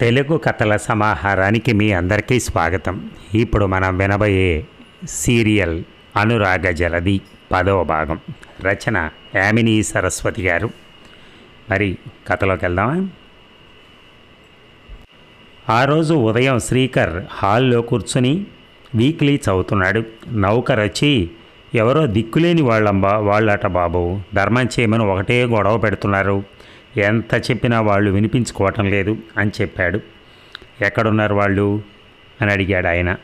తెలుగు కథల సమాహారానికి మీ అందరికీ స్వాగతం. ఇప్పుడు మనం వినబోయే సీరియల్ అనురాగ జలది పదవ భాగం. రచన యామిని సరస్వతి గారు. మరి కథలోకి వెళ్దామా? ఆ రోజు ఉదయం శ్రీకర్ హాల్లో కూర్చుని వీక్లీ చదువుతున్నాడు. నౌకర్ వచ్చి ఎవరో దిక్కులేని వాళ్ళంబా వాళ్ళట బాబు. ధర్మం చేయమని ఒకటే గొడవ పెడుతున్నారు. ఎంత చెప్పినా వాళ్ళు వినిపించుకోవటం లేదు అని చెప్పాడు. ఎక్కడున్నారు వాళ్ళు? అని అడిగాడు ఆయన.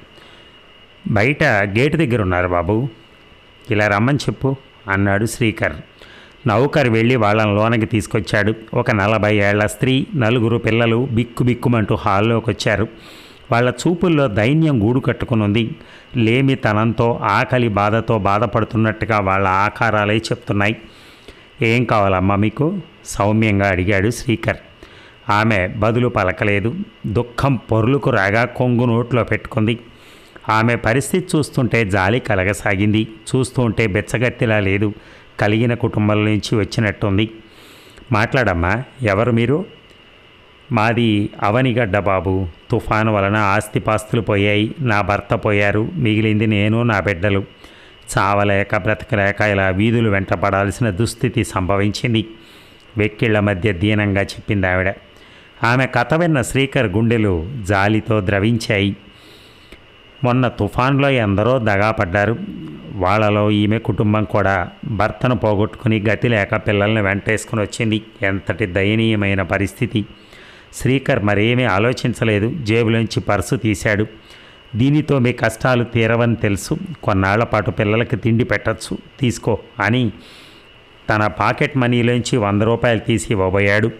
బయట గేటు దగ్గర ఉన్నారు బాబు. ఇలా రమ్మని చెప్పు అన్నాడు శ్రీకర్. నౌకర్ వెళ్ళి వాళ్ళని లోనకి తీసుకొచ్చాడు. ఒక నలభై ఏళ్ళ స్త్రీ నలుగురు పిల్లలు బిక్కు బిక్కుమంటూ హాల్లోకి వచ్చారు. వాళ్ళ చూపుల్లో దైన్యం గూడు కట్టుకునుంది. లేమితనంతో ఆకలి బాధతో బాధపడుతున్నట్టుగా వాళ్ళ ఆకారాలే చెప్తున్నాయి. ఏం కావాలమ్మా మీకు? సౌమ్యంగా అడిగాడు శ్రీకర్. ఆమె బదులు పలకలేదు. దుఃఖం పొరులకు రాగా కొంగు నోట్లో పెట్టుకుంది. ఆమె పరిస్థితి చూస్తుంటే జాలి కలగసాగింది. చూస్తుంటే బెచ్చగట్టిలా లేదు. కలిగిన కుటుంబం నుంచి వచ్చినట్టుంది. మాట్లాడమ్మా ఎవరు మీరు? మాది అవనిగడ్డ బాబు. తుఫాను వలన ఆస్తిపాస్తులు పోయాయి. నా భర్త పోయారు. మిగిలింది నేను నా బిడ్డలు. చావలేక బ్రతకలేక ఇలా వీధులు వెంటపడాల్సిన దుస్థితి సంభవించింది. వెక్కిళ్ళ మధ్య దీనంగా చెప్పింది ఆవిడ. ఆమె కథ విన్న శ్రీకర్ గుండెలు జాలితో ద్రవించాయి. మొన్న తుఫాన్లో ఎందరో దగాపడ్డారు వాళ్ళలో ఈమె కుటుంబం కూడా భర్తను పోగొట్టుకుని గతి లేక పిల్లల్ని వెంటేసుకుని వచ్చింది. ఎంతటి దయనీయమైన పరిస్థితి. శ్రీకర్ మరేమీ ఆలోచించలేదు. జేబులోంచి పర్సు తీశాడు. దీనితో మీ కష్టాలు తీరవని తెలుసు. కొన్నాళ్ళ పాటు పిల్లలకి తిండి పెట్టచ్చు. తీసుకో అని తన పాకెట్ మనీలోంచి వంద రూపాయలు తీసి ఇవ్వబోయాడు.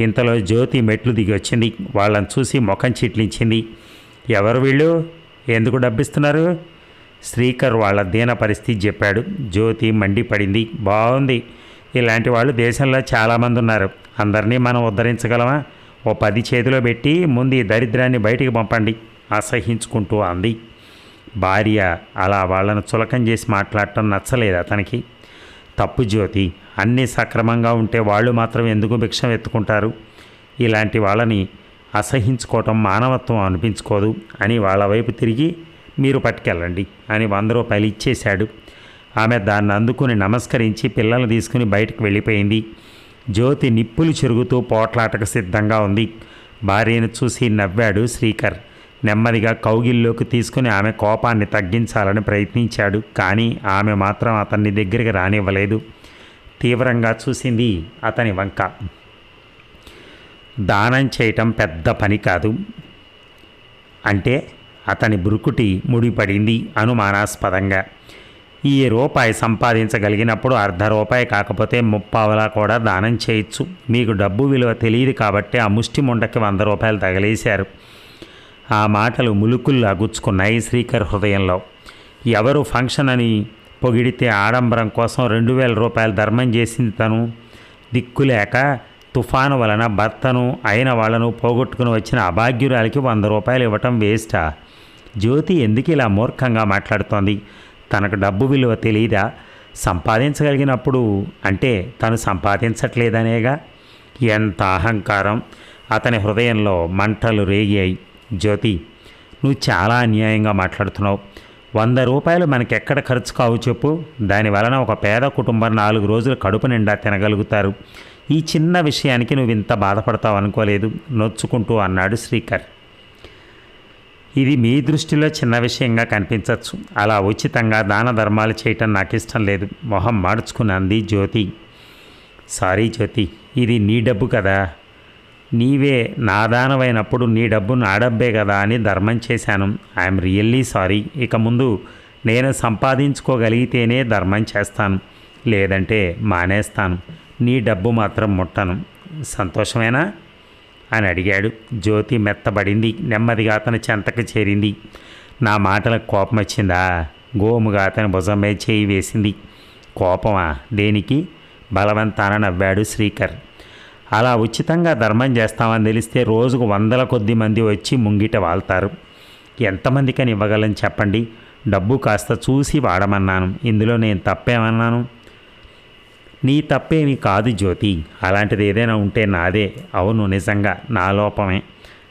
ఇంతలో జ్యోతి మెట్లు దిగి వచ్చింది. వాళ్ళని చూసి ముఖం చిట్లించింది. ఎవరు వీళ్ళు? ఎందుకు డబ్బిస్తున్నారు? శ్రీకర్ వాళ్ళ దీన పరిస్థితి చెప్పాడు. జ్యోతి మండిపడింది. బాగుంది. ఇలాంటి వాళ్ళు దేశంలో చాలామంది ఉన్నారు. అందరినీ మనం ఉద్ధరించగలమా? ఓ పది చేతిలో పెట్టి ముందు ఈ దరిద్రాన్ని బయటికి పంపండి. అసహించుకుంటూ అంది. భార్య అలా వాళ్ళను చులకం చేసి మాట్లాడటం నచ్చలేదు అతనికి తప్పు జ్యోతి అన్నీ సక్రమంగా ఉంటే వాళ్ళు మాత్రం ఎందుకు భిక్షం ఎత్తుకుంటారు? ఇలాంటి వాళ్ళని అసహించుకోవటం మానవత్వం అనిపించుకోదు అని వాళ్ళ వైపు తిరిగి మీరు పట్టుకెళ్ళండి అని వంద రూపాయలు ఇచ్చేశాడు. ఆమె దాన్ని అందుకుని నమస్కరించి పిల్లల్ని తీసుకుని బయటకు వెళ్ళిపోయింది. జ్యోతి నిప్పులు చెరుగుతూ పోట్లాటకు సిద్ధంగా ఉంది. భార్యను చూసి నవ్వాడు శ్రీకర్. నెమ్మదిగా కౌగిల్లోకి తీసుకుని ఆమె కోపాన్ని తగ్గించాలని ప్రయత్నించాడు. కానీ ఆమె మాత్రం అతన్ని దగ్గరికి రానివ్వలేదు. తీవ్రంగా చూసింది అతని వంక. దానం చేయటం పెద్ద పని కాదు. అంటే అతని బురుకుటి ముడిపడింది అనుమానాస్పదంగా. ఈ రూపాయి సంపాదించగలిగినప్పుడు అర్ధ రూపాయి కాకపోతే ముప్పావలా కూడా దానం చేయొచ్చు. మీకు డబ్బు విలువ తెలియదు కాబట్టి ఆ ముష్టి ముండకి వంద రూపాయలు తగలేశారు. ఆ మాటలు ములుకుల్లా గుచ్చుకున్నాయి శ్రీకర్ హృదయంలో. ఎవరు ఫంక్షన్ అని పొగిడితే ఆడంబరం కోసం రెండు వేల రూపాయలు ధర్మం చేసింది తను. దిక్కులేక తుఫాను వలన భర్తను అయిన వాళ్ళను పోగొట్టుకుని వచ్చిన అభాగ్యురాలికి వంద రూపాయలు ఇవ్వటం వేస్టా? జ్యోతి ఎందుకు ఇలా మూర్ఖంగా మాట్లాడుతోంది? తనకు డబ్బు విలువ తెలియదా సంపాదించగలిగినప్పుడు అంటే తను సంపాదించట్లేదనేగా? ఎంత అహంకారం! అతని హృదయంలో మంటలు రేగాయి. జ్యోతి నువ్వు చాలా అన్యాయంగా మాట్లాడుతున్నావు. వంద రూపాయలు మనకెక్కడ ఖర్చు కావు చెప్పు. దాని వలన ఒక పేద కుటుంబం నాలుగు రోజులు కడుపు నిండా తినగలుగుతారు. ఈ చిన్న విషయానికి నువ్వు ఇంత బాధపడతావు అనుకోలేదు. నొచ్చుకుంటూ అన్నాడు శ్రీకర్. ఇది మీ దృష్టిలో చిన్న విషయంగా కనిపించవచ్చు అలా ఉచితంగా దాన ధర్మాలు చేయటం నాకు ఇష్టం లేదు. మొహం మార్చుకుని అంది జ్యోతి. సారీ జ్యోతి ఇది నీ డబ్బు కదా. నీవే నాదానమైనప్పుడు నీ డబ్బు నా డబ్బే కదా అని ధర్మం చేశాను. I'm really sorry. ఇక ముందు నేను సంపాదించుకోగలిగితేనే ధర్మం చేస్తాను. లేదంటే మానేస్తాను. నీ డబ్బు మాత్రం ముట్టను. సంతోషమేనా? అని అడిగాడు. జ్యోతి మెత్తబడింది. నెమ్మదిగా అతని చెంతకు చేరింది. నా మాటలకు కోపం వచ్చిందా? గోముగా అతని భుజం మీద చేయి వేసింది. కోపమా? దేనికి? బలవంతాన నవ్వాడు శ్రీకర్. అలా ఉచితంగా ధర్మం చేస్తామని తెలిస్తే రోజుకు వందల కొద్ది మంది వచ్చి ముంగిట వాళ్తారు. ఎంతమందికని ఇవ్వగలని చెప్పండి? డబ్బు కాస్త చూసి వాడమన్నాను. ఇందులో నేను తప్పేమన్నాను? నీ తప్పేమీ కాదు జ్యోతి. అలాంటిది ఏదైనా ఉంటే నాదే. అవును నిజంగా నా లోపమే.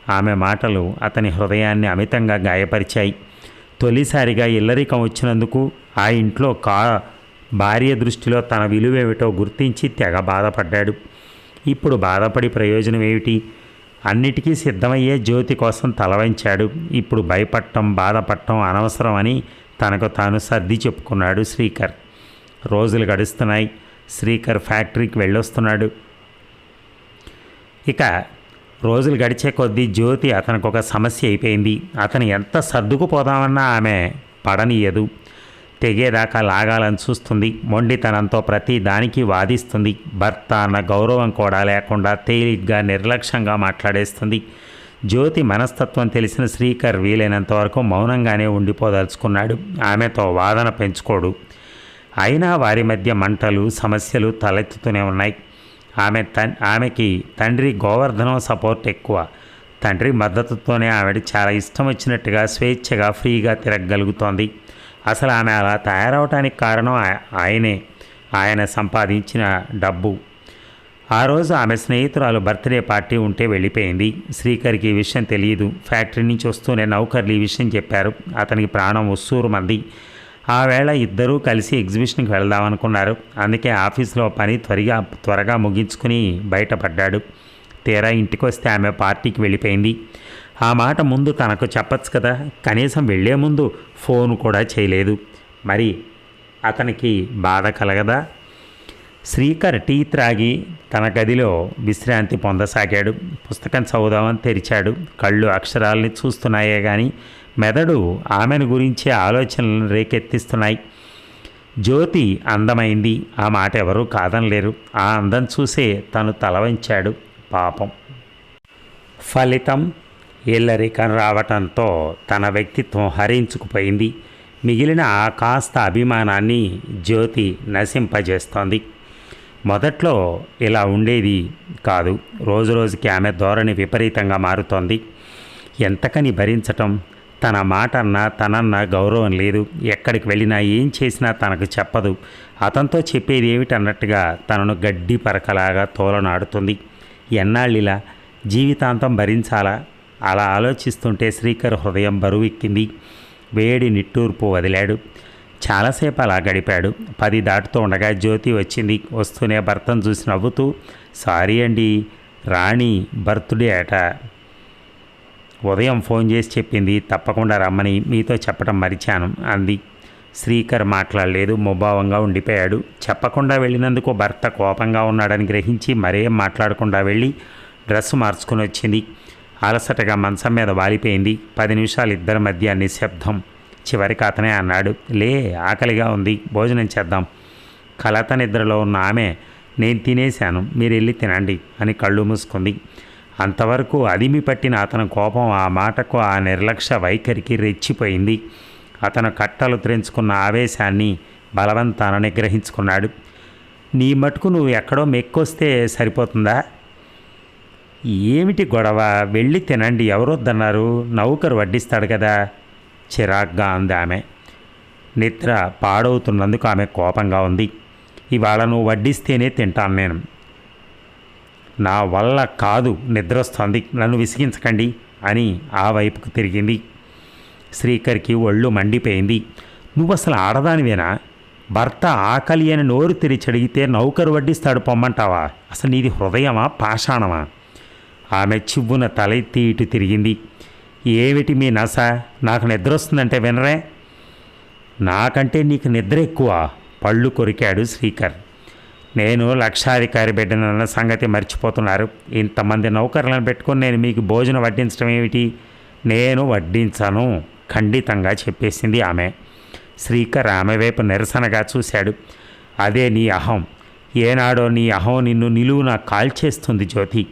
ఆమె మాటలు అతని హృదయాన్ని అమితంగా గాయపరిచాయి. తొలిసారిగా ఇల్లరికం వచ్చినందుకు ఆ ఇంట్లో కా భార్య దృష్టిలో తన విలువేమిటో గుర్తించి తెగ బాధపడ్డాడు. ఇప్పుడు బాధపడి ప్రయోజనం ఏమిటి? అన్నిటికీ సిద్ధమయ్యే జ్యోతి కోసం తలవంచాడు ఇప్పుడు భయపడటం బాధపడటం అనవసరం అని తనకు తాను సర్ది చెప్పుకున్నాడు శ్రీకర్. రోజులు గడుస్తున్నాయి. శ్రీకర్ ఫ్యాక్టరీకి వెళ్ళొస్తున్నాడు. ఇక రోజులు గడిచే కొద్దీ జ్యోతి అతనికి ఒక సమస్య అయిపోయింది. అతను ఎంత సర్దుకుపోదామన్నా ఆమె పడనీయదు. తెగేదాకా లాగాలని చూస్తుంది. మొండితనంతో ప్రతి దానికి వాదిస్తుంది. భర్త అన్న గౌరవం కూడా లేకుండా తేలిగ్గా నిర్లక్ష్యంగా మాట్లాడేస్తుంది. జ్యోతి మనస్తత్వం తెలిసిన శ్రీకర్ వీలైనంత వరకు మౌనంగానే ఉండిపోదలుచుకున్నాడు. ఆమెతో వాదన పెంచుకోడు. అయినా వారి మధ్య మంటలు సమస్యలు తలెత్తుతూనే ఉన్నాయి. ఆమె తన్ ఆమెకి తండ్రి గోవర్ధనం సపోర్ట్ ఎక్కువ. తండ్రి మద్దతుతోనే ఆవిడ చాలా ఇష్టం వచ్చినట్టుగా స్వేచ్ఛగా ఫ్రీగా తిరగగలుగుతోంది. అసలు ఆమె అలా తయారవటానికి కారణం ఆయనే. ఆయన సంపాదించిన డబ్బు. ఆ రోజు ఆమె స్నేహితురాలు బర్త్డే పార్టీ ఉంటే వెళ్ళిపోయింది. శ్రీకర్కి ఈ విషయం తెలియదు. ఫ్యాక్టరీ నుంచి వస్తూనే నౌకర్లు ఈ విషయం చెప్పారు. అతనికి ప్రాణం ఉస్సూరు మంది. ఆ వేళ ఇద్దరూ కలిసి ఎగ్జిబిషన్కి వెళ్దామనుకున్నారు అందుకే ఆఫీస్లో పని త్వరగా త్వరగా ముగించుకుని బయటపడ్డాడు. తీరా ఇంటికి వస్తే ఆమె పార్టీకి వెళ్ళిపోయింది. ఆ మాట ముందు తనకు చెప్పచ్చు కదా. కనీసం వెళ్ళే ముందు ఫోన్ కూడా చేయలేదు. మరి అతనికి బాధ కలగదా? శ్రీకర్ టీ త్రాగి తన గదిలో విశ్రాంతి పొందసాగాడు. పుస్తకం చదువుదామని తెరిచాడు. కళ్ళు అక్షరాల్ని చూస్తున్నాయే కానీ మెదడు ఆమెను గురించి ఆలోచనలను రేకెత్తిస్తున్నాయి. జ్యోతి అందమైంది. ఆ మాట ఎవరూ కాదనలేరు. ఆ అందం చూసే తను తల వంచాడు పాపం. ఫలితం ఇల్లరికం రావటంతో తన వ్యక్తిత్వం హరించుకుపోయింది. మిగిలిన ఆ కాస్త అభిమానాన్ని జ్యోతి నశింపజేస్తోంది. మొదట్లో ఇలా ఉండేది కాదు. రోజు రోజుకి ఆమె ధోరణి విపరీతంగా మారుతోంది. ఎంతకని భరించటం? తన మాట అన్నా తనన్నా గౌరవం లేదు. ఎక్కడికి వెళ్ళినా ఏం చేసినా తనకు చెప్పదు. అతనితో చెప్పేది ఏమిటన్నట్టుగా తనను గడ్డి పరకలాగా తోలనాడుతుంది. ఎన్నాళ్ళిలా? జీవితాంతం భరించాలా? అలా ఆలోచిస్తుంటే శ్రీకర్ హృదయం బరువెక్కింది. వేడి నిట్టూర్పు వదిలాడు. చాలాసేపు అలా గడిపాడు. పది దాటుతూ ఉండగా జ్యోతి వచ్చింది. వస్తూనే భర్తను చూసి నవ్వుతూ సారీ అండి రాణి బర్త్డే అట. ఉదయం ఫోన్ చేసి చెప్పింది. తప్పకుండా రమ్మని మీతో చెప్పడం మరిచాను అంది. శ్రీకర్ మాట్లాడలేదు. ముభావంగా ఉండిపోయాడు. చెప్పకుండా వెళ్ళినందుకు భర్త కోపంగా ఉన్నాడని గ్రహించి మరేం మాట్లాడకుండా వెళ్ళి డ్రెస్ మార్చుకుని వచ్చింది. అలసటగా మంచం మీద వాలిపోయింది. పది నిమిషాలు ఇద్దరి మధ్య నిశ్శబ్దం. చివరికి అతనే అన్నాడు లే ఆకలిగా ఉంది. భోజనం చేద్దాం. కలత నిద్రలో ఉన్న ఆమె నేను తినేశాను. మీరు వెళ్ళి తినండి అని కళ్ళు మూసుకుంది. అంతవరకు అదిమి పట్టిన అతని కోపం ఆ మాటకు ఆ నిర్లక్ష్య వైఖరికి రెచ్చిపోయింది. అతను కట్టలు త్రెంచుకున్న ఆవేశాన్ని బలవంతాన నిగ్రహించుకున్నాడు. నీ మటుకు నువ్వు ఎక్కడో మెక్కొస్తే సరిపోతుందా? ఏమిటి గొడవ? వెళ్ళి తినండి ఎవరొద్దన్నారు? నౌకరు వడ్డిస్తాడు కదా. చిరాగ్గా అంది ఆమె. నిద్ర పాడవుతున్నందుకు ఆమె కోపంగా ఉంది. ఇవాళ నువ్వు వడ్డిస్తేనే తింటాను నేను. నా వల్ల కాదు నిద్రొస్తోంది నన్ను విసిగించకండి అని ఆ వైపుకు తిరిగింది. శ్రీకర్కి ఒళ్ళు మండిపోయింది. నువ్వు అసలు ఆడదానివేనా? భర్త ఆకలి అని నోరు తెరిచి అడిగితే నౌకరు వడ్డిస్తాడు పొమ్మంటావా? అసలు నీది హృదయమా పాషాణమా? ఆమె చివ్వున తలెత్తి ఇటు తిరిగింది. ఏమిటి మీ నస? నాకు నిద్ర వస్తుందంటే వినరే? నాకంటే నీకు నిద్ర ఎక్కువ? పళ్ళు కొరికాడు శ్రీకర్. నేను లక్షాధికారి బిడ్డనన్న సంగతి మర్చిపోతున్నారు. ఇంతమంది నౌకర్లను పెట్టుకొని నేను మీకు భోజనం వడ్డించడం ఏమిటి? నేను వడ్డించను ఖండితంగా చెప్పేసింది ఆమె. శ్రీకర్ ఆమె వైపు నిరసనగా చూశాడు. అదే నీ అహం. ఏనాడో నీ అహం నిన్ను నిలువున కాల్చేస్తుంది జ్యోతి.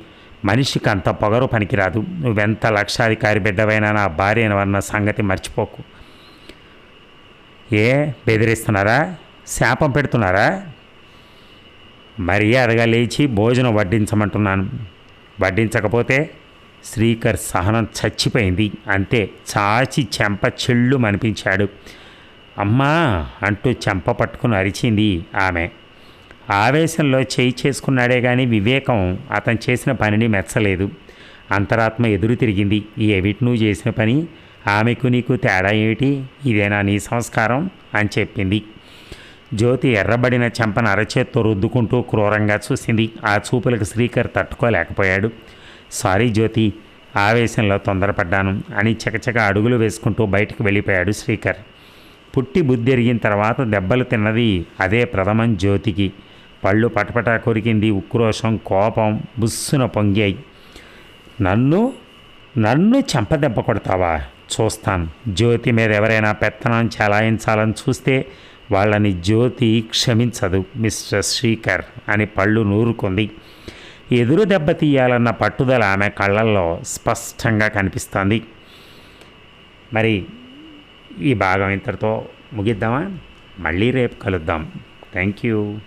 మనిషికి అంత పొగరు పనికిరాదు. నువ్వెంత లక్షాధికారి బిడ్డవైనా నా భార్యనవన్న సంగతి మర్చిపోకు. ఏ బెదిరిస్తున్నారా? శాపం పెడుతున్నారా? మర్యాదగా లేచి భోజనం వడ్డించమంటున్నాను. వడ్డించకపోతే శ్రీకర్ సహనం చచ్చిపోయింది. అంతే చాచి చెంప చెళ్ళు అనిపించాడు అమ్మా అంటూ చెంప పట్టుకుని అరిచింది ఆమె. ఆవేశంలో చేయి చేసుకున్నాడే కానీ వివేకం అతను చేసిన పనిని మెచ్చలేదు. అంతరాత్మ ఎదురు తిరిగింది. ఏవిటి నువ్వు చేసిన పని ఆమెకు నీకు తేడా ఏమిటి? ఇదేనా నీ సంస్కారం? అని చెప్పింది. జ్యోతి ఎర్రబడిన చెంపను అరచేత్తో రుద్దుకుంటూ క్రూరంగా చూసింది. ఆ చూపులకు శ్రీకర్ తట్టుకోలేకపోయాడు. సారీ జ్యోతి ఆవేశంలో తొందరపడ్డాను అని చకచక అడుగులు వేసుకుంటూ బయటకు వెళ్ళిపోయాడు శ్రీకర్. పుట్టి బుద్ధి ఎరిగిన తర్వాత దెబ్బలు తిన్నది అదే ప్రథమం జ్యోతికి. పళ్ళు పటపటా కొరికింది ఉక్రోషం కోపం బుస్సున పొంగాయి. నన్ను నన్ను చెంపదెబ్బ కొడతావా? చూస్తాను. జ్యోతి మీద ఎవరైనా పెత్తనం చలాయించాలని చూస్తే వాళ్ళని జ్యోతి క్షమించదు మిస్టర్ శ్రీకర్ అని పళ్ళు నూరుకుంది. ఎదురు దెబ్బ తీయాలన్న పట్టుదల ఆమె కళ్ళల్లో స్పష్టంగా కనిపిస్తుంది. మరి ఈ భాగం ఇంతటితో ముగిద్దామా? మళ్ళీ రేపు కలుద్దాం. Thank you.